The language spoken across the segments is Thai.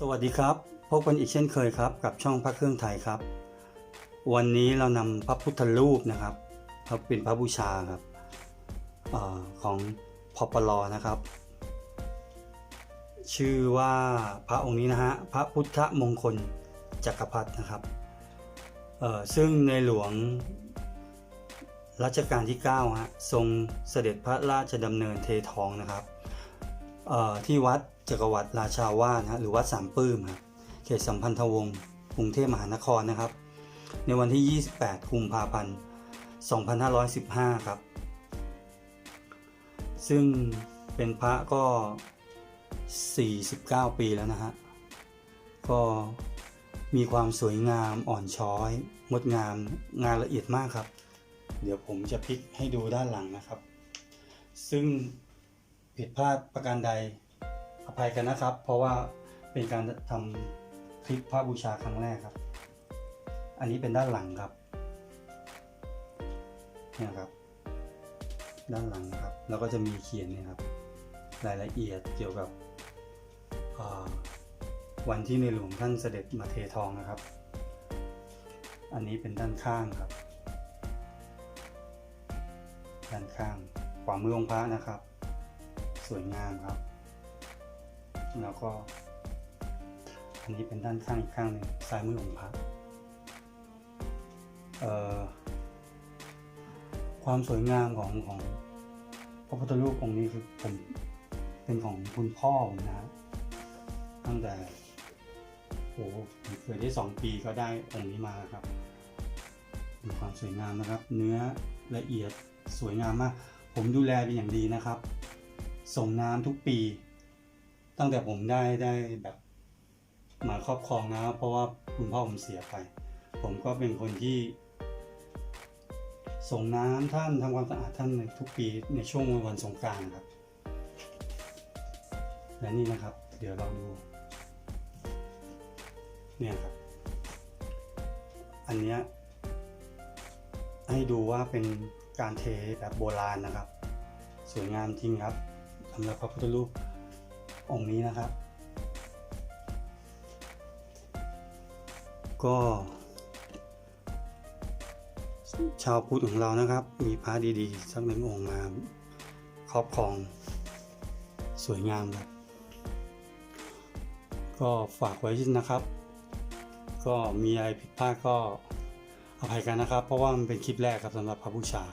สวัสดีครับ พบกันอีกเช่นเคยครับ กับช่องพระเครื่องไทยครับ วันนี้เรานำพระพุทธรูปนะครับครับเป็นพระบูชาครับอของพปลนะครับ ชื่อว่าพระองค์นี้นะฮะพระพุทธมงคลจักรพรรดินะครับซึ่งในหลวงรัชกาลที่9ฮะทรงเสด็จพระราชดำเนินเททองนะครับ ที่วัดจักรวรรดิราชาวาสนะหรือวัดสามปื้มครับเขตสัมพันธวงศ์กรุงเทพมหานครนะครับ ในวันที่ 28 กุมภาพันธ์ 2515 ครับ ซึ่งเป็นพระก็ 49 ปีแล้วนะฮะ ก็มีความสวยงามอ่อนช้อย งดงามงานละเอียดมากครับ เดี๋ยวผมจะพลิกให้ดูด้านหลังนะครับ ซึ่ง ผิดพลาดประการใดอภัยกันนะครับ เพราะว่าเป็นการทำคลิปพระบูชาครั้งแรกครับ อันนี้เป็นด้านหลังครับเนี่ยครับ ด้านหลังครับ แล้วก็จะมีเขียนเนี่ยครับ รายละเอียดเกี่ยวกับวันที่ในหลวงท่านเสด็จมาเททองนะครับ อันนี้เป็นด้านข้างครับ ด้านข้างขวามือองค์พระนะครับ สวยงามครับ แล้วก็ อันนี้เป็นด้านข้างอีกข้างหนึ่งซ้ายมือของพระความสวยงามของของพระพุทธรูปองค์นี้คือผมเป็นของคุณพ่อผมนะตั้งแต่โอ้โหผมเคยได้สองปีก็ได้องค์นี้มาครับมีความสวยงามนะครับ เนื้อละเอียดสวยงามมาก ผมดูแลเป็นอย่างดีนะครับ ส่งน้ำทุกปี ตั้งแต่ผมได้ได้แบบมาครอบครองนะ เพราะว่าคุณพ่อผมเสียไป ผมก็เป็นคนที่ส่งน้ำท่านทำความสะอาดท่านทุกปีในช่วงวันสงกรานต์ครับ และนี่นะครับ เดี๋ยวเราดูเนี่ยครับ อันเนี้ยให้ดูว่าเป็นการเทแบบโบราณนะครับ สวยงามจริงครับ สำหรับพระพุทธรูปองค์นี้นะครับ ก็ ชาวพุทธของเรานะครับ มีพระดีๆ สักหนึ่งองค์มาครอบครองสวยงามครับก็ฝากไว้นะครับ ก็มีอะไรผิดพลาดก็อภัยกันนะครับ เพราะว่ามันเป็นคลิปแรกครับสำหรับพระบูชา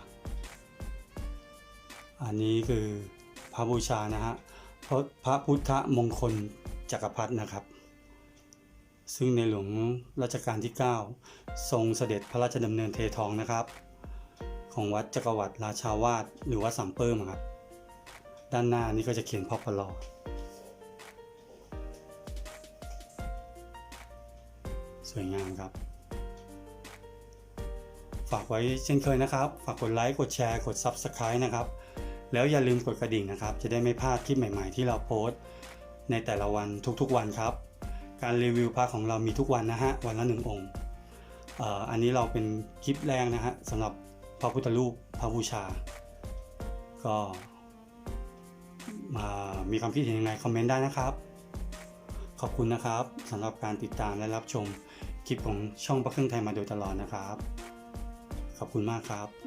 อันนี้คือ พระบูชานะฮะพระพระพุทธมงคลจักรพรรดินะครับ ซึ่งในหลวงรัชกาลที่ 9 ทรงเสด็จพระราชดำเนินเททองนะครับ ของวัดจักรวรรดิราชาวาสหรือวัดสามเปิมครับ ด้านหน้านี่ก็จะเขียนพปลอสวยงามครับ ฝากไว้เช่นเคยนะครับ ฝากกดไลค์ กดแชร์ กด Subscribe นะครับ แล้วอย่าลืมกดกระดิ่งนะครับ จะได้ไม่พลาดคลิปใหม่ๆ ที่เราโพสต์ ในแต่ละวันทุกๆวันครับ การรีวิวพระของเรามีทุกวันนะฮะวันละหนึ่งองค์อันนี้เราเป็นคลิปแรกนะฮะสำหรับพระพุทธรูปพระบูชา ก็มามีความคิดเห็นยังไงคอมเมนต์ได้นะครับ ขอบคุณนะครับสำหรับการติดตามและรับชมคลิปของช่องพระเครื่องไทยมาโดยตลอดนะครับ ขอบคุณมากครับ